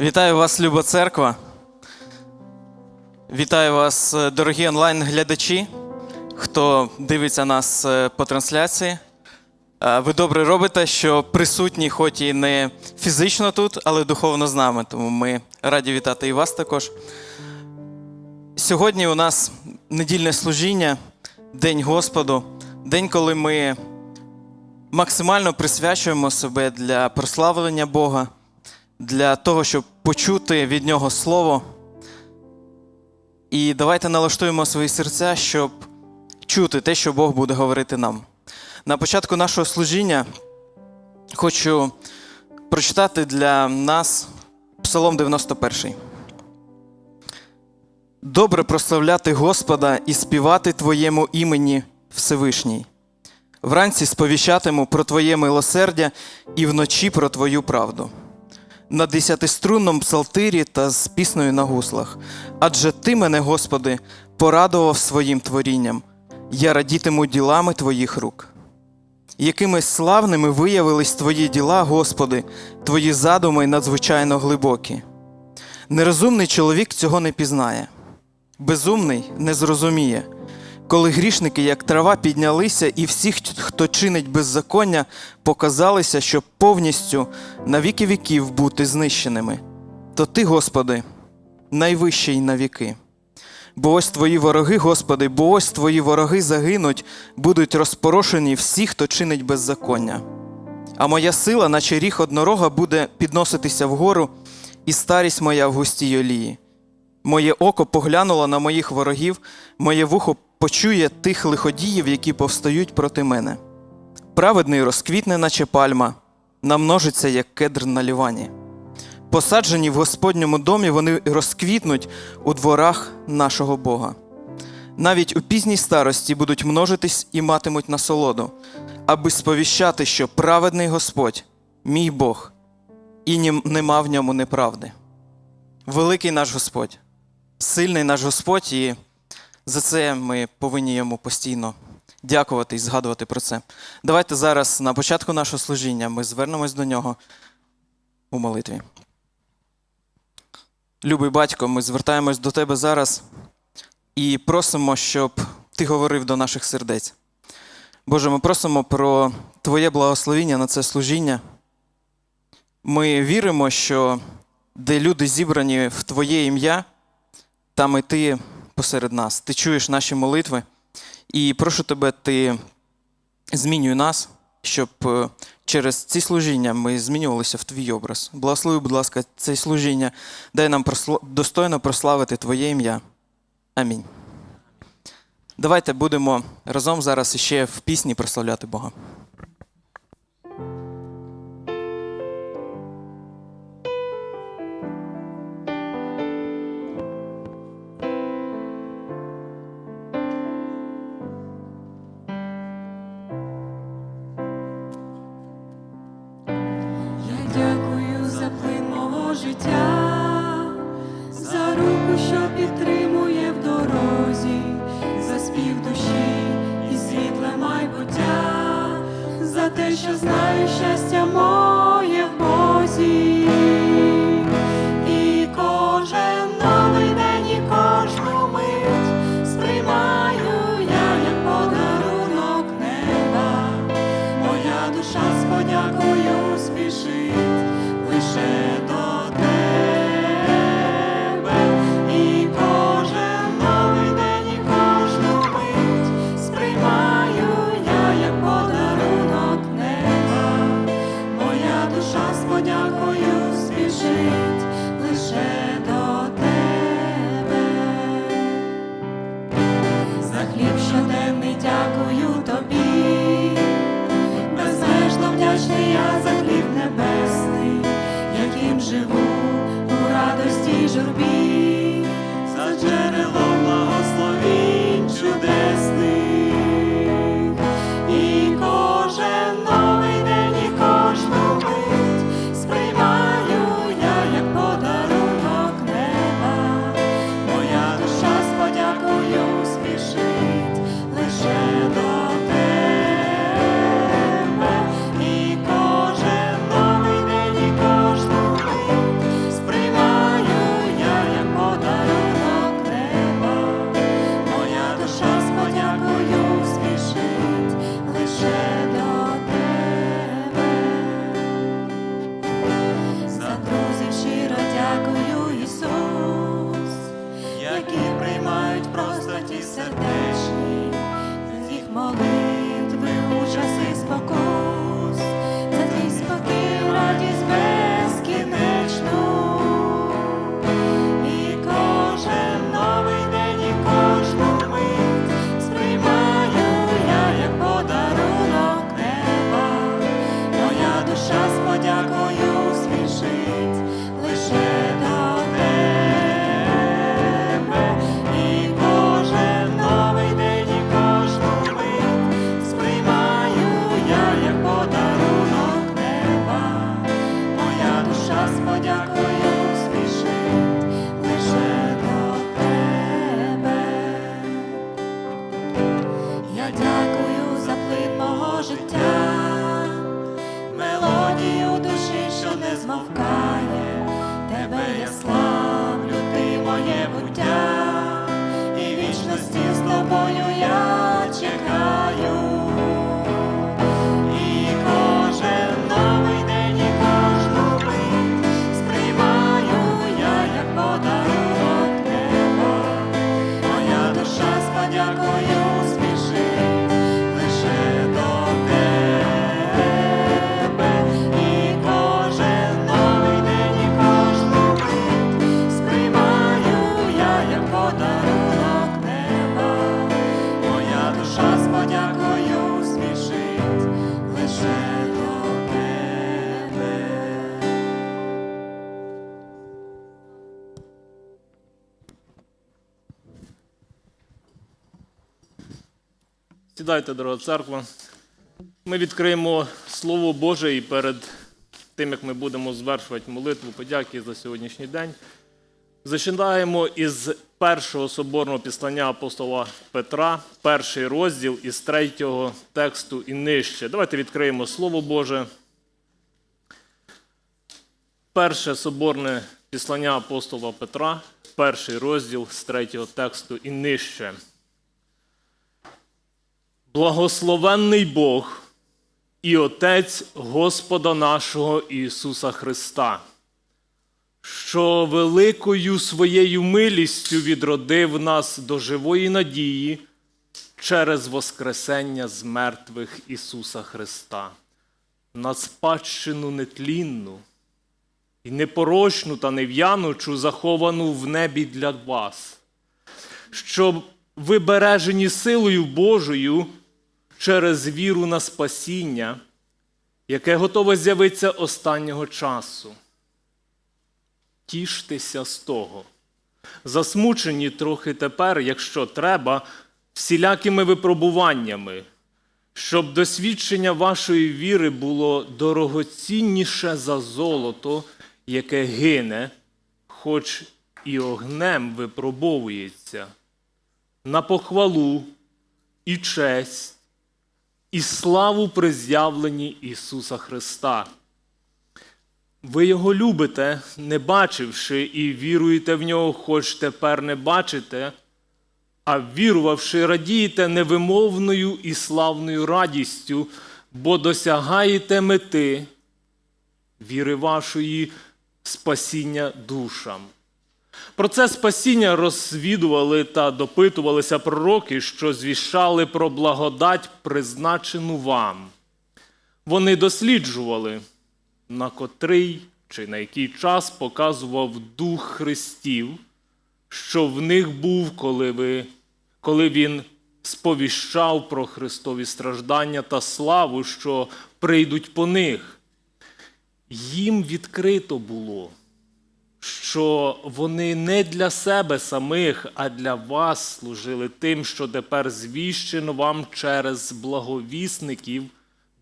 Вітаю вас, Люба Церква. Вітаю вас, е, дорогі онлайн-глядачі, хто дивиться нас е, по трансляції. Е, Ви добре робите, що присутні, хоч і не фізично тут, але духовно з нами. Тому ми раді вітати і вас також. Сьогодні у нас недільне служіння, День Господу, день, коли ми максимально присвячуємо себе для прославлення Бога, для того, щоб почути від Нього Слово. І давайте налаштуємо свої серця, щоб чути те, що Бог буде говорити нам. На початку нашого служіння хочу прочитати для нас Псалом 91. Добре прославляти Господа і співати Твоєму імені Всевишній. Вранці сповіщатиму про Твоє милосердя і вночі про Твою правду. На десятиструнному псалтирі та з піснею на гуслах. Адже Ти мене, Господи, порадував своїм творінням, я радітиму ділами Твоїх рук. Якими славними виявились Твої діла, Господи, Твої задуми надзвичайно глибокі. Нерозумний чоловік цього не пізнає, безумний не зрозуміє. Коли грішники, як трава, піднялися, і всі, хто чинить беззаконня, показалися, щоб повністю на віки віків бути знищеними, то ти, Господи, найвищий на віки. Бо ось твої вороги, Господи, бо ось твої вороги загинуть, будуть розпорошені всі, хто чинить беззаконня. А моя сила, наче ріг однорога, буде підноситися вгору, і старість моя в густій олії. Моє око поглянуло на моїх ворогів, моє вухо почує тих лиходіїв, які повстають проти мене. Праведний розквітне, наче пальма, намножиться, як кедр на лівані. Посаджені в Господньому домі, вони розквітнуть у дворах нашого Бога. Навіть у пізній старості будуть множитись і матимуть насолоду, аби сповіщати, що праведний Господь, мій Бог, і нема в ньому неправди. Великий наш Господь, сильний наш Господь, і за це ми повинні йому постійно дякувати і згадувати про це. Давайте зараз на початку нашого служіння ми звернемось до нього у молитві. Любий батько, ми звертаємось до тебе зараз і просимо, щоб ти говорив до наших сердець. Боже, ми просимо про Твоє благословіння на це служіння. Ми віримо, що де люди зібрані в Твоє ім'я, там і ти посеред нас. Ти чуєш наші молитви. І прошу тебе, ти змінюй нас, щоб е, через ці служіння ми змінювалися в твій образ. Благослови, будь ласка, це служіння. Дай нам достойно прославити Твоє ім'я. Амінь. Давайте будемо разом зараз іще в пісні прославляти Бога. Те, що знаю щастя моє в Бозі. Живу у радості журбі, за джерело сердечні, за їх молитв. je t'aime. Сідайте, дорога церква. Ми відкриємо Слово Боже і перед тим, як ми будемо звершувати молитву подяки за сьогоднішній день. Зачинаємо із першого соборного післання апостола Петра, перший розділ із третього тексту і нижче. Давайте відкриємо Слово Боже. Перше соборне післання апостола Петра, перший розділ з третього тексту і нижче. Благословенний Бог і Отець Господа нашого Ісуса Христа, що великою своєю милістю відродив нас до живої надії через Воскресення з мертвих Ісуса Христа, на спадщину нетлінну і непорочну та нев'янучу, заховану в небі для вас, щоб ви бережені силою Божою через віру на спасіння, яке готове з'явитися останнього часу. Тіштеся з того. Засмучені трохи тепер, якщо треба, всілякими випробуваннями, щоб досвідчення вашої віри було дорогоцінніше за золото, яке гине, хоч і огнем випробовується, на похвалу і честь, і славу при з'явленні Ісуса Христа. Ви Його любите, не бачивши, і віруєте в нього, хоч тепер не бачите, а вірувавши, радієте невимовною і славною радістю, бо досягаєте мети віри вашої спасіння душам. Про це спасіння розвідували та допитувалися пророки, що звіщали про благодать, призначену вам. Вони досліджували, на котрий чи на який час показував Дух Христів, що в них був, коли, ви, коли він сповіщав про Христові страждання та славу, що прийдуть по них. Їм відкрито було що вони не для себе самих, а для вас служили тим, що тепер звіщено вам через благовісників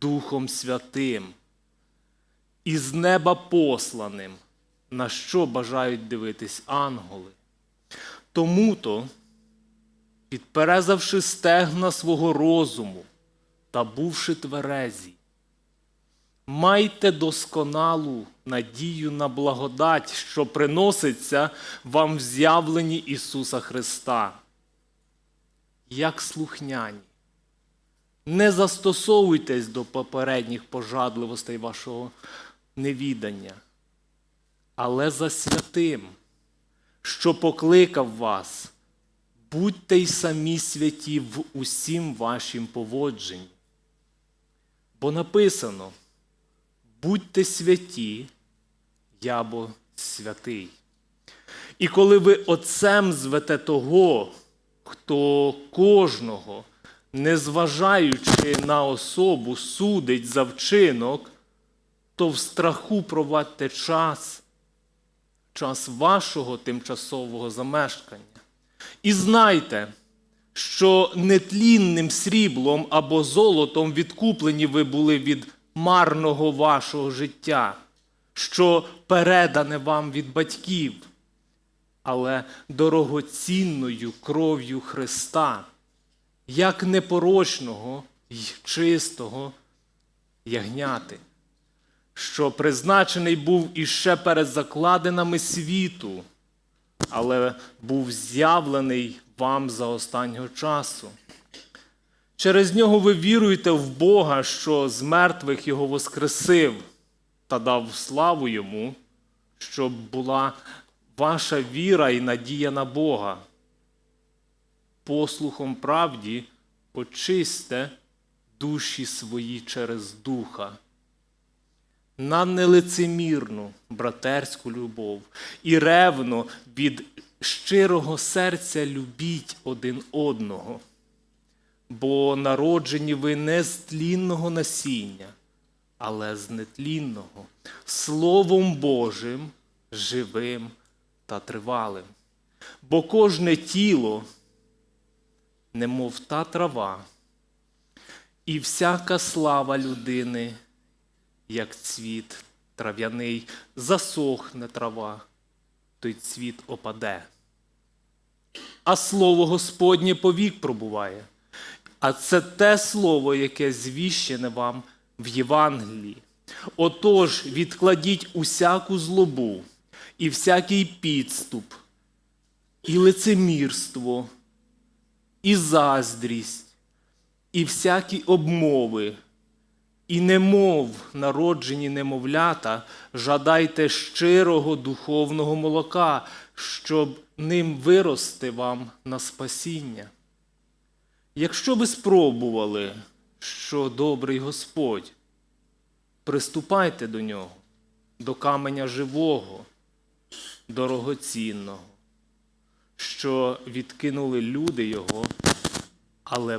Духом Святим, із неба посланим, на що бажають дивитись ангели. Тому-то, підперезавши стегна свого розуму та бувши тверезі, Майте досконалу надію на благодать, що приноситься вам в з'явленні Ісуса Христа. Як слухняні. Не застосовуйтесь до попередніх пожадливостей вашого невідання, але за святим, що покликав вас, будьте й самі святі в усім вашім поводженні. Бо написано – будьте святі, я бо святий. І коли ви отцем звете того, хто кожного, незважаючи на особу, судить за вчинок, то в страху провадьте час, час вашого тимчасового замешкання. І знайте, що нетлінним сріблом або золотом відкуплені ви були від марного вашого життя, що передане вам від батьків, але дорогоцінною кров'ю Христа, як непорочного й чистого ягняти, що призначений був іще перед закладинами світу, але був з'явлений вам за останнього часу. Через нього ви віруєте в Бога, що з мертвих його воскресив та дав славу йому, щоб була ваша віра і надія на Бога. Послухом правді очисте душі свої через духа на нелицемірну братерську любов і ревно від щирого серця любіть один одного, бо народжені ви не з тлінного насіння, але з нетлінного, Словом Божим, живим та тривалим. Бо кожне тіло, немов та трава, і всяка слава людини як цвіт трав'яний, засохне трава, той цвіт опаде. А слово Господнє повік пробуває. А це те слово, яке звіщене вам в Євангелії. Отож, відкладіть усяку злобу і всякий підступ, і лицемірство, і заздрість, і всякі обмови, і немов народжені немовлята, жадайте щирого духовного молока, щоб ним вирости вам на спасіння. Якщо ви спробували, що добрий Господь, приступайте до нього, до каменя живого, дорогоцінного, що відкинули люди його, але